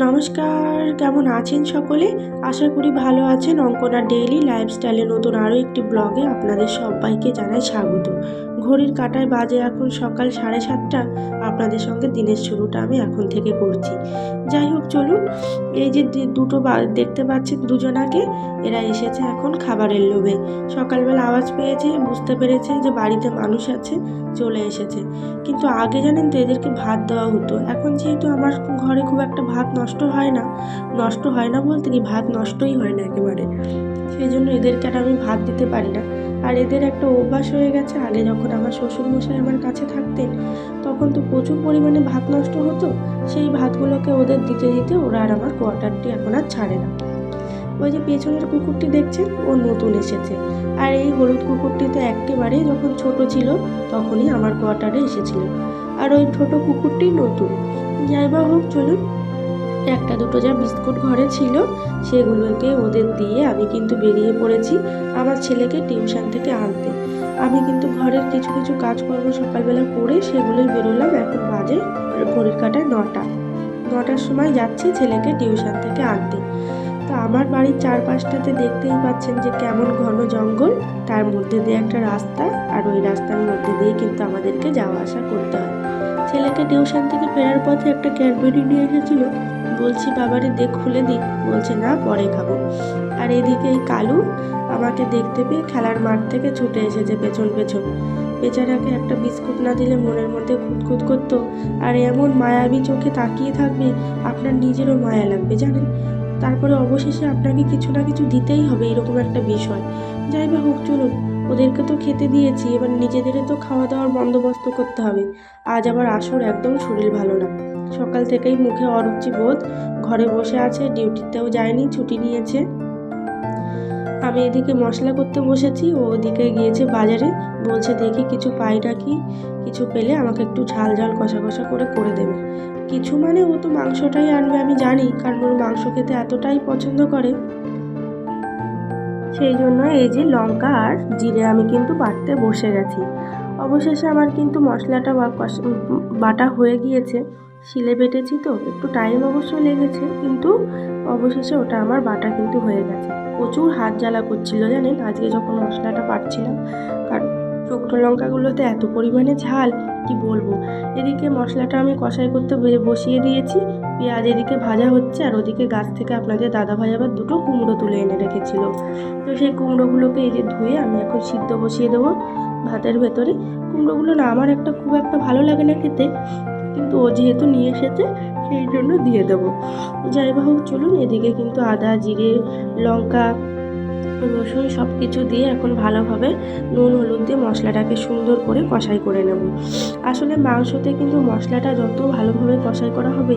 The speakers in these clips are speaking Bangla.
নমস্কার, কেমন আছেন সকলে? আশা করি ভালো আছেন। অঙ্কনা ডেইলি লাইফস্টাইলে নতুন আরও একটি ব্লগে আপনাদের সবাইকে জানাই স্বাগত। ঘড়ির কাটায় বাজে এখন সকাল সাড়ে সাতটা। আপনাদের সঙ্গে দিনের শুরুটা আমি এখন থেকে করছি। যাই হোক, চলুন। এই যে দুটো দেখতে পাচ্ছেন দুজনাকে, এরা এসেছে এখন খাবারের লোভে। সকালবেলা আওয়াজ পেয়েছে, বুঝতে পেরেছে যে বাড়িতে মানুষ আছে, চলে এসেছে। কিন্তু আগে জানেন তো এদেরকে ভাত দেওয়া হতো। এখন যেহেতু আমার ঘরে খুব একটা ভাত নষ্ট হয় না, নষ্ট হয় না বলতে কি, ভাত নষ্টই হয় না একেবারে। সেই জন্য এদেরকে আর আমি ভাত দিতে পারি না। আর এদের একটা অভ্যাস হয়ে গেছে, আগে যখন আমার শ্বশুরমশাই আমার কাছে থাকতেন, তখন তো প্রচুর পরিমাণে ভাত নষ্ট হতো, সেই ভাতগুলোকে ওদের দিতে দিতে ওরা আর আমার কোয়ার্টারটি এখন আর ছাড়ে না। ওই যে পেছনের কুকুরটি দেখছেন, ও নতুন এসেছে। আর এই হলুদ কুকুরটি তো যখন ছোট ছিল, তখনই আমার কোয়ার্টারে এসেছিল। আর ওই ছোট কুকুরটি নতুন। যাই বা হোক, চলুন একটা দুটো যা বিস্কুট ঘরে ছিল, সেগুলোকে ওদের দিয়ে আমি কিন্তু বেরিয়ে পড়েছি আমার ছেলেকে টিউশন থেকে আনতে। আমি কিন্তু ঘরের কিছু কিছু কাজকর্ম সকালবেলা করে সেগুলোই বেরোলাম এখন বাজে ঘড়ির কাটায় নটা। নটার সময় যাচ্ছি ছেলেকে টিউশন থেকে আনতে। তো আমার বাড়ির চারপাশটাতে দেখতেই পাচ্ছেন যে কেমন ঘন জঙ্গল, তার মধ্যে দিয়ে একটা রাস্তা আর ওই রাস্তার মধ্যে দিয়ে কিন্তু আমাদেরকে যাওয়া আসা করতে হয়। ছেলেকে টিউশন থেকে ফেরার পথে একটা ক্যাডবেরি নিয়ে এসেছিল। বলছি, বাবারে, দেখ, খুলে দিক বলছে, না, পরে খাব। আর এদিকে এই কালু আমাকে দেখতে পেয়ে খেলার মাঠ থেকে ছুটে এসেছে পেছন পেছন। বেচারাকে একটা বিস্কুট না দিলে মনের মধ্যে খুঁতখুত করতো। আর এমন মায়াবী চোখে তাকিয়ে থাকবে, আপনার নিজেরও মায়া লাগবে, জানেন? তারপরে অবশেষে আপনাকে কিছু না কিছু দিতেই হবে, এরকম একটা বিষয়। যাই বা হোক, চলুন। ওদেরকে তো খেতে দিয়েছি, এবার নিজেদেরও তো খাওয়া দাওয়ার বন্দোবস্ত করতে হবে। আজ আবার আসর, একদম শরীর ভালো না। সকাল থেকেই মুখে অরুচি বোধ, ঘরে বসে আছে, ডিউটিতেও যায়নি, ছুটি নিয়েছে। আমি এদিকে মশলা করতে বসেছি, ও ওদিকে গিয়েছে বাজারে, বলছে দেখি কিছু পাই নাকি, কিছু পেলে আমাকে একটু ঝাল ঝাল কষা কষা করে করে দেবে। কিছু মানে ও তো মাংসটাই আনবে, আমি জানি, কারণ ওর মাংস খেতে এতটাই পছন্দ করে। সেই জন্য এই যে লঙ্কা আর জিরে আমি কিন্তু বাটতে বসে গেছি। অবশেষে আমার কিন্তু মশলাটা বাটা হয়ে গিয়েছে। শিলে বেটেছি তো, একটু টাইম অবশ্যই লেগেছে, কিন্তু অবশেষে ওটা আমার বাটা কিন্তু হয়ে গেছে। প্রচুর হাত জ্বালা করছিল জানেন, আজকে যখন মশলাটা পাটছিলাম কারণ শুকনো লঙ্কাগুলোতে এত পরিমাণে ঝাল, কি বলব? এদিকে মশলাটা আমি কষাই করতে বসিয়ে দিয়েছি, পেঁয়াজ এদিকে ভাজা হচ্ছে, আর ওদিকে গাছ থেকে আপনাদের দাদা ভাই আবার দুটো কুমড়ো তুলে এনে রেখেছিল। তো সেই কুমড়োগুলোকে এই যে ধুয়ে আমি এখন সিদ্ধ বসিয়ে দেবো ভাতের ভেতরে। কুমড়োগুলো না আমার একটা খুব একটা ভালো লাগে না খেতে, কিন্তু ও যেহেতু নিয়ে এসেছে, সেই জন্য দিয়ে দেবো। যাই হোক, চলুন এদিকে কিন্তু আদা, জিরে, লঙ্কা রসুন সব কিছু দিয়ে এখন ভালোভাবে নুন, হলুদ দিয়ে মশলাটাকে সুন্দর করে কষাই করে নেব। আসলে মাংসতে কিন্তু মশলাটা যত ভালোভাবে কষাই করা হবে,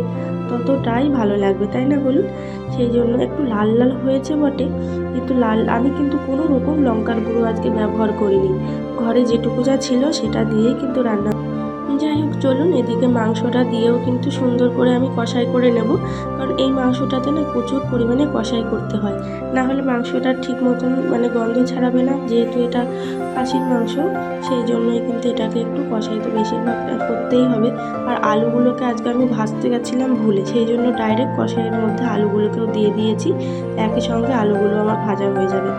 ততটাই ভালো লাগবে, তাই না বলুন? সেই জন্য একটু লাল লাল হয়েছে বটে, কিন্তু লাল, আমি কিন্তু কোনো রকম লঙ্কার গুঁড়ো আজকে ব্যবহার করিনি। ঘরে যেটুকু যা ছিল সেটা দিয়েই কিন্তু রান্না যাই হোক চলুন, এদিকে মাংসটা দিয়েও কিন্তু সুন্দর করে আমি কষাই করে নেব। কারণ এই মাংসটাতে না প্রচুর পরিমাণে কষাই করতে হয়। না হলে মাংসটা ঠিক মতন মানে গন্ধ ছাড়াবে না, যেহেতু এটা খাসির মাংস, সেই জন্যই কিন্তু এটাকে একটু কষাই তো বেশিরভাগটা করতেই হবে। আর আলুগুলোকে আজকে আমি ভাজতে গেছিলাম ভুলে, সেই জন্য ডাইরেক্ট কষাইয়ের মধ্যে আলুগুলোকেও দিয়ে দিয়েছি। একই সঙ্গে আলুগুলো আমার ভাজা হয়ে যাবে।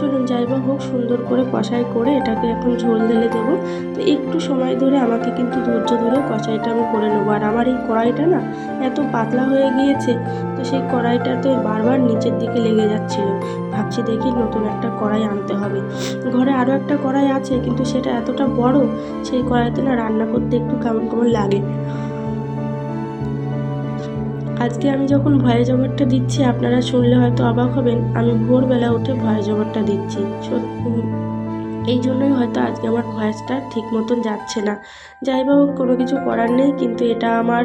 চলুন যাই বা হোক, সুন্দর করে কষাই করে এটাকে এখন ঝোল ঢেলে দেবো। তো একটু সময় ধরে আমাকে কিন্তু ধৈর্য ধরে কষাইটা আমি করে নেব। আর আমার এই কড়াইটা না এত পাতলা হয়ে গিয়েছে, তো সেই কড়াইটাতে বারবার নিচের দিকে লেগে যাচ্ছিল। ভাবছি দেখি নতুন একটা কড়াই আনতে হবে। ঘরে আরও একটা কড়াই আছে, কিন্তু সেটা এতটা বড়, সেই কড়াইতে না রান্না করতে একটু কেমন কেমন লাগে। আজকে আমি যখন ভয়েস জবরটা দিচ্ছি, আপনারা শুনলে হয়তো অবাক হবেন, আমি ভোরবেলা উঠে ভয়েস জবরটা দিচ্ছি। সত্যি। এই জন্যই হয়তো আজকে আমার ভয়েসটা ঠিক মতন যাচ্ছে না। যাই হোক, কোনো কিছু করার নেই, কিন্তু এটা আমার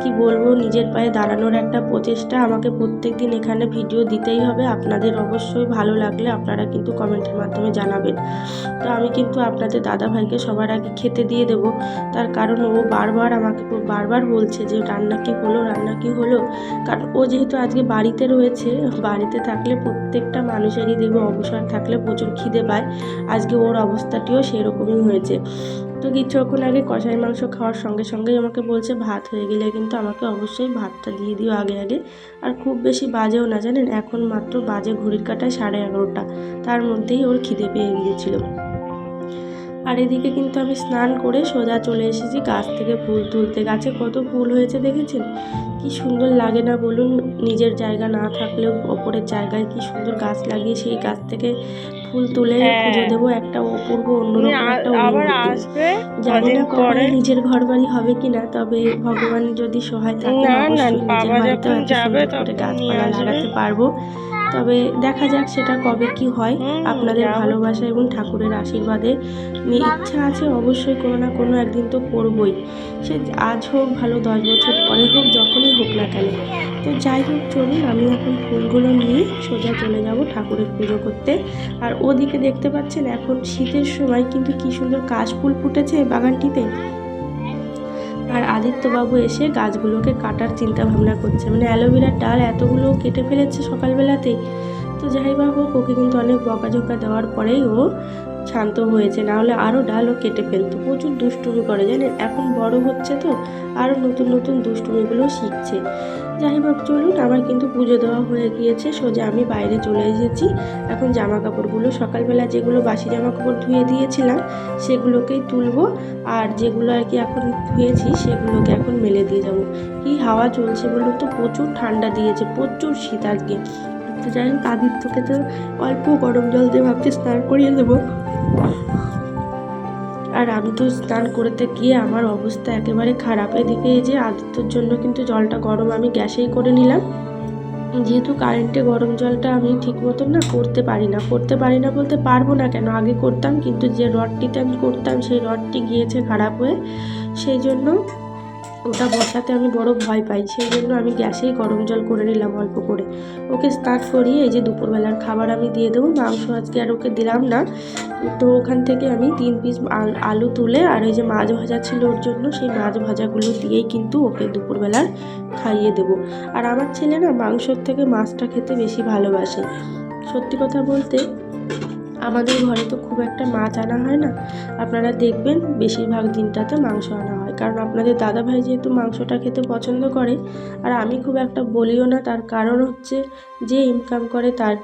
কি বলব, নিজের পায়ে দাঁড়ানোর একটা প্রচেষ্টা। আমাকে প্রত্যেক দিন এখানে ভিডিও দিতেই হবে। আপনাদের অবশ্যই ভালো লাগলে আপনারা কিন্তু কমেন্টের মাধ্যমে জানাবেন। তো আমি কিন্তু আপনাদের দাদা ভাইকে সবার আগে খেতে দিয়ে দেবো। তার কারণ ও বারবার আমাকে বারবার বলছে যে রান্না কি হলো, রান্না কি হলো? কারণ ও যেহেতু আজকে বাড়িতে রয়েছে, বাড়িতে থাকলে প্রত্যেকটা মানুষেরই দেখবে অবসর থাকলে প্রচুর খিদে পায়। আজকে ওর অবস্থাটিও সেরকমই হয়েছে। তো কিছুক্ষণ আগে কষাই মাংস খাওয়ার সঙ্গে সঙ্গেই আমাকে বলছে, ভাত হয়ে গেলে কিন্তু আমাকে অবশ্যই ভাতটা দিয়ে দিও আগে আগে। আর খুব বেশি বাজেও না, জানেন? এখন মাত্র বাজে ঘড়ির কাটায় সাড়ে এগারোটা। তার মধ্যেই ওর খিদে পেয়ে গিয়েছিল। আর এদিকে কিন্তু আমি স্নান করে সোজা চলে এসেছি গাছ থেকে ফুল তুলতে। গাছে কত ফুল হয়েছে দেখেছেন? কি সুন্দর লাগে না বলুন? নিজের জায়গা না থাকলেও ওপরের জায়গায় কি সুন্দর গাছ লাগিয়ে সেই গাছ থেকে ফুল তুলে হ্যাঁ। পুজো দেবো একটা অপূর্ব অন্যরকম একটা আবার আসবে জানি না পরে। নিজের ঘর বাড়ি হবে কিনা তবে ভগবান যদি সহায় থাকে না, না, অবশ্যই নিজের বাবা যখন এত সুন্দর করে গাছপালা। লাগাতে পারব। তবে দেখা যাক সেটা কবে কি হয় আপনাদের ভালোবাসা এবং ঠাকুরের আশীর্বাদে। ইচ্ছা আছে অবশ্যই কোনো না কোনো একদিন তো করবই। সে আজ হোক ভালো দশ বছর পরে হোক যখনই হোক না কেন। তো যাই হোক চলুন আমি এখন ফুলগুলো নিয়ে সোজা চলে যাব ঠাকুরের পুজো করতে। আর ওদিকে দেখতে পাচ্ছেন এখন শীতের সময় কিন্তু কি সুন্দর কাশফুল ফুটেছে বাগানটিতে। আর আদিত্যবাবু এসে গাছগুলোকে কাটার চিন্তা ভাবনা করছে। মানে অ্যালোভেরার ডাল এতগুলো কেটে ফেলেছে সকালবেলাতেই তো যাই বা হোক, ওকে কিন্তু অনেক বকাঝোকা দেওয়ার পরেই ও শান্ত হয়েছে। না হলে আরও ডাল ও কেটে ফেলতো। প্রচুর দুষ্টুমি করে জানেন? এখন বড় হচ্ছে তো আরও নতুন নতুন দুষ্টুমিগুলো শিখছে। যাই হোক চলুন, আমার কিন্তু পুজো দেওয়া হয়ে গিয়েছে, সোজা আমি বাইরে চলে এসেছি। এখন জামা কাপড়গুলো সকালবেলা যেগুলো বাসি জামা কাপড় ধুয়ে দিয়েছিলাম, সেগুলোকেই তুলবো, আর যেগুলো আর কি এখন ধুয়েছি, সেগুলোকে এখন মেলে দিয়ে যাব। কি হাওয়া চলছে বলুন তো, প্রচুর ঠান্ডা দিয়েছে, প্রচুর শীত আজকে তো যাই হোক, আদিত্যকে তো অল্প গরম জল দিয়ে ভাবছি, স্নান করিয়ে দেবো। আর আমি তো স্নান করতে গিয়ে আমার অবস্থা একেবারে খারাপ। এদিকে এই যে আদিত্যর জন্য কিন্তু জলটা গরম আমি গ্যাসেই করে নিলাম। যেহেতু কারেন্টে গরম জলটা আমি ঠিক মতন না করতে পারি না। করতে পারি না বলতে পারব না কেন? আগে করতাম, কিন্তু যে রডটিতে আমি করতাম, সেই রডটি গিয়েছে খারাপ হয়ে। সেই জন্য ওটা বসাতে আমি বড় ভয় পাই, সেই জন্য আমি গ্যাসেই গরম জল করে নিলাম অল্প করে। ওকে স্টার্ট করিয়ে এই যে দুপুরবেলার খাবার আমি দিয়ে দেবো, মাংস আজকে আর ওকে দিলাম না। তো ওখান থেকে আমি তিন পিস আলু তুলে আর এই যে মাছ ভাজা ছিল ওর জন্য, সেই মাছ ভাজাগুলো দিয়েই কিন্তু ওকে দুপুরবেলার খাইয়ে দেবো। আর আমার ছেলে না মাংসর থেকে মাছটা খেতে বেশি ভালোবাসে। সত্যি কথা বলতে আমাদের ঘরে তো খুব একটা মাছ আনা হয় না। আপনারা দেখবেন বেশিরভাগ দিনটাতে মাংস আনা হয়। কারণ আপনাদের দাদা ভাই যেহেতু মাংসটা খেতে পছন্দ করে, আর আমি খুব একটা বলিও না, তার কারণ হচ্ছে যে ইনকাম করে তার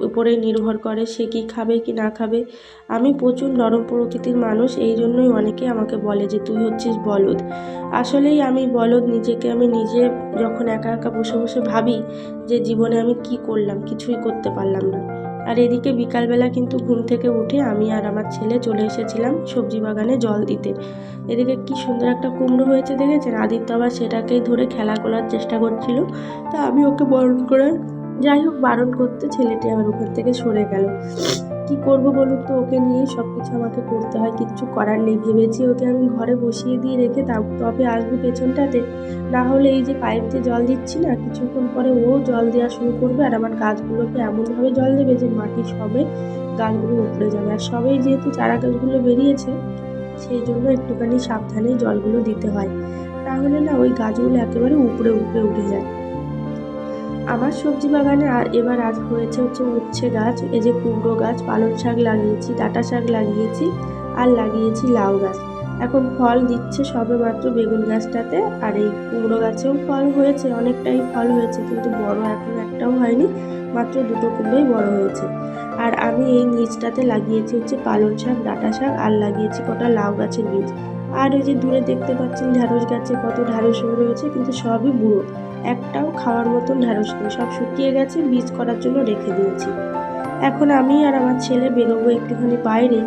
উপরে নির্ভর করে সে কি খাবে কি না খাবে। আমি প্রচুর নরম প্রকৃতির মানুষ, এই জন্যই অনেকে আমাকে বলে যে, তুই হচ্ছিস বলদ। আসলেই আমি বলদ, নিজেকে আমি নিজে যখন একা একা বসে বসে ভাবি যে, জীবনে আমি কি করলাম? কিছুই করতে পারলাম না। আর এদিকে বিকালবেলা কিন্তু ঘুম থেকে উঠে আমি আর আমার ছেলে চলে এসেছিলাম সবজি বাগানে জল দিতে। এদিকে কি সুন্দর একটা কুমড়ো হয়েছে দেখেছেন? আদিত্য আবার সেটাকেই ধরে খেলা করার চেষ্টা করছিল। তা আমি ওকে বরণ করার যাই হোক, বারণ করতে ছেলেটি আবার ওখান থেকে সরে গেল। কি করব বলুন তো? ওকে নিয়েই সব কিছু আমাকে করতে হয়, কিচ্ছু করার নেই। ভেবেছি ওকে আমি ঘরে বসিয়ে দিয়ে রেখে তা- তবে আসব পেছনটাতে। না হলে এই যে পাইপ দিয়ে জল দিচ্ছি না, কিছুক্ষণ পরে ও জল দেওয়া শুরু করবে আর আমার গাছগুলোকে এমনভাবে জল দেবে যে মাটি সবে গাছগুলো উপড়ে যাবে। আর সবেই যেহেতু চারা গাছগুলো বেরিয়েছে, সেই জন্য একটুখানি সাবধানে জলগুলো দিতে হয়। তাহলে না ওই গাছগুলো একেবারে উপরে উপরে উঠে যায়। আমার সবজি বাগানে আর এবার আজ হয়েছে হচ্ছে উচ্ছে গাছ, এই যে কুমড়ো গাছ, পালং শাক লাগিয়েছি, ডাঁটা শাক লাগিয়েছি, আর লাগিয়েছি লাউ গাছ। এখন ফল দিচ্ছে সবে মাত্র বেগুন গাছটাতে, আর এই কুমড়ো গাছেও ফল হয়েছে, অনেকটাই ফল হয়েছে, কিন্তু বড় এখন একটাও হয়নি, মাত্র দুটো কুমড়োই বড় হয়েছে। আর আমি এই নিচটাতে লাগিয়েছি হচ্ছে পালং শাক, ডাঁটা শাক, আর লাগিয়েছি কটা লাউ গাছের বীজ। আর ওই যে দূরে দেখতে পাচ্ছেন ঢ্যাঁড়স গাছে কত ঢ্যাঁড়স রয়েছে, কিন্তু সবই বুড়ো। একটাও খাওয়ার মতন ঢ্যাঁড়স নেই। সব শুকিয়ে গেছে, বীজ করার জন্য রেখে দিয়েছি। এখন আমি আর আমার ছেলে বেরোবো একটুখানি বাইরে।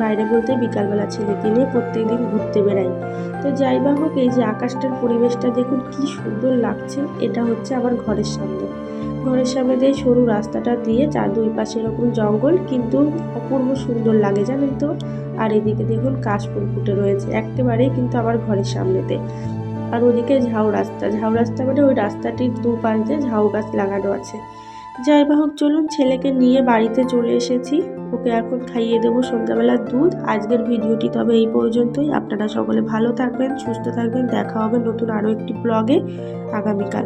বাইরে বলতে বিকালবেলা ছেলেকে নিয়ে প্রত্যেক দিন ঘুরতে বেড়াই। তো যাই বা হোক, এই যে আকাশটার পরিবেশটা দেখুন, কি সুন্দর লাগছে। এটা হচ্ছে আমার ঘরের সামনে। ঘরের সামনে দিয়ে সরু রাস্তাটা দিয়ে চার দুই পাশে এরকম জঙ্গল, কিন্তু অপূর্ব সুন্দর লাগে, জানেন তো? আর এদিকে দেখুন কাশফুল ফুটে রয়েছে, একেবারেই কিন্তু আমার ঘরের সামনেতে। আর ওদিকে ঝাউ রাস্তা। ঝাউ রাস্তা মানে ওই রাস্তাটির দু দিয়ে ঝাউ গাছ লাগানো আছে। যাই হোক, চলুন ছেলেকে নিয়ে বাড়িতে চলে এসেছি। ওকে এখন খাইয়ে দেবো সন্ধ্যাবেলার দুধ। আজকের ভিডিওটি তবে এই পর্যন্তই। আপনারা সকলে ভালো থাকবেন, সুস্থ থাকবেন। দেখা হবে নতুন আরও একটি ব্লগে আগামীকাল।